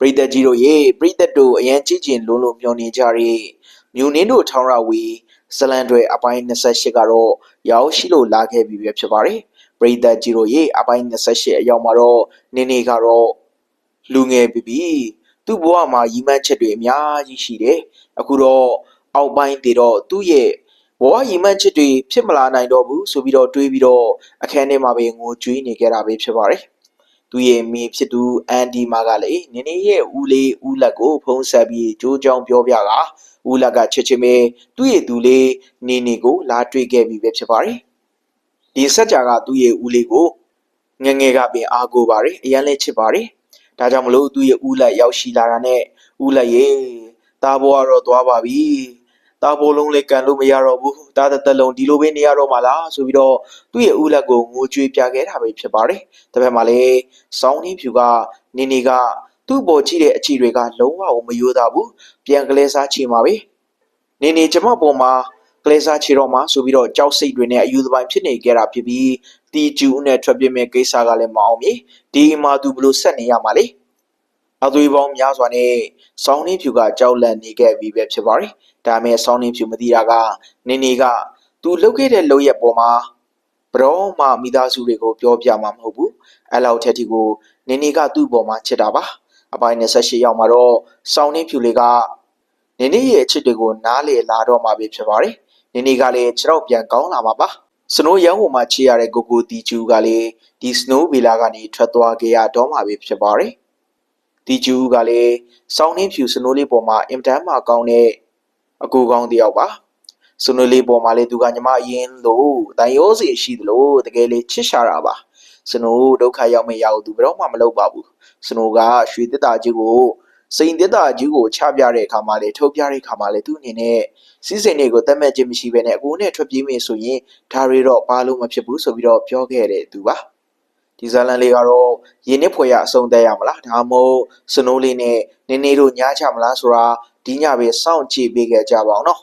ပရိသတ်ကြီးတို့ရေပရိသတ်တို့အရန်ကြည့်ကျင်လုံးလုံးမျောနေကြတဲ့မြူနင်းတို့ထောင်းရဝီဇလန်တွေအပိုင်း28ကတော့ရောက်ရှိလို့လာခဲ့ပြီပဲဖြစ်ပါတယ်ပရိသတ်ကြီးတို့ရေအပိုင်း28အရောက်မှာတော့နင်းနေကတော့လူငယ်ပြီပြီသူ့ဘဝမှာရီမန်းချက်တွေအများကြီးရှိတယ်အခုတော့အောက်ပိုင်းတည်တော့သူ့ရဲ့ဘဝရီမန်းချက်တွေဖြစ်မလာနိုင်တော့ဘူးဆိုပြီးတော့တွေးပြီးတော့အခန်းထဲမှာပဲငိုကြွေးနေကြတာပဲဖြစ်ပါတယ် သူရဲ့မိဖြစ်သူအန်ဒီမာကလည်းနင်းနေရဲ့ဦးလေးဦးလက်ကိုဖုံးဆက်ပြီးကြိုးကြောင်ပြောပြကဦးလက်ကချစ်ချင်ပဲသူ့ရဲ့သူလေးနေနေကိုလာတွေ့ခဲ့ပြီပဲဖြစ်ပါတယ်ဒီဆက်ကြာကသူ့ရဲ့ဦးလေးကိုငယ်ငယ်ကပင်အားကိုပါတယ်အရန်လဲချစ်ပါတယ်ဒါကြောင့်မလို့သူ့ရဲ့ဦးလက်ရောက်ရှိလာတာနဲ့ဦးလက်ရဲ့ตาဘွားတော့သွားပါပြီ သားဘိုးလုံးလေးကန်လို့မရတော့ဘူးသားသက်သက်လုံးဒီလိုပဲနေရတော့မှာလားဆိုပြီးတော့သူ့ရဲ့ဦးလက်ကိုငိုကြွေးပြခဲ့တာပဲဖြစ်ပါတယ်။တစ်ဖက်မှာလည်းဆောင်းနှင်းဖြူကနေနေကသူ့ပေါ်ကြည့်တဲ့အချီတွေကလုံးဝမယိုးသားဘူးပြန်ကလေးစားချီမှာပဲ။နေနေကျမပေါ်မှာကလေးစားချီတော့မှာဆိုပြီးတော့ကြောက်စိတ်တွေနဲ့အယူသပိုင်းဖြစ်နေကြတာဖြစ်ပြီးတီကျူနဲ့ထွက်ပြေးမဲ့ကိစ္စကလည်းမအောင်မြေဒီမှာသူဘလို့ဆက်နေရမှာလဲ။ အသွေးပေါင်းများစွာနဲ့စောင်းနှင်းဖြူကကြောက်လန့်နေခဲ့ပြီပဲဖြစ်ပါတယ်ဒါပေမဲ့စောင်းနှင်းဖြူမသိတာကနေနေကသူလှုပ်ခဲ့တဲ့လှုပ်ရက်ပေါ်မှာဘရောမှမိသားစုတွေကိုပြောပြမှာမဟုတ်ဘူးအဲ့လောက်ထက်ဒီကိုနင်းနေကသူ့ပေါ်မှာချစ်တာပါအပိုင်း28ရောက်မှာတော့စောင်းနှင်းဖြူလေးကနင်းနေရဲ့အချစ်တွေကိုနားလေလာတော့မှာပဲဖြစ်ပါတယ်နင်းနေကလည်းခြေတော့ပြန်ကောင်းလာမှာပါစနိုးရောင်းပေါ်မှာချေရတဲ့ကိုကိုတီကျူကလည်းဒီစနိုးဗီလာကနေထွက်သွားခဲ့ရတော့မှာပဲဖြစ်ပါတယ် တီကျူကလည်းစောင်းနှင်းဖြူစနိုးလေးပေါ်မှာအင်တန်မှကောင်းတဲ့အကူကောင်းတစ်ယောက်ပါစနိုးလေးပေါ်မှာလေသူကညီမအရင်လို့တန်ရိုးစီရှိသလိုတကယ်လေးချစ်ရှာတာပါစနိုးဒုက္ခရောက်မဲ့ရောက်သူဘယ်တော့မှမလုပ်ပါဘူးစနိုးကရွှေတက်တာကြီးကိုစိန်တက်တာကြီးကိုချပြတဲ့အခါမှာလေထုတ်ပြတဲ့အခါမှာလေသူ့အနေနဲ့စီးစိမ်တွေကိုတတ်မှတ်ခြင်းမရှိဘဲနဲ့အကူနဲ့ထွက်ပြေးမယ်ဆိုရင်ဒါတွေတော့ဘာလို့မဖြစ်ဘူးဆိုပြီးတော့ပြောခဲ့တဲ့သူပါ ဒီဇာလန်လေးကတော့ရင်းနှစ်ဖွယ်ရအဆုံးသက်ရမလားဒါမှမဟုတ်စနိုးလေးနဲ့နင်းနေတို့ညားချမလားဆိုတာဒီညပဲစောင့်ကြည့်ပေးခဲ့ကြပါအောင်နော်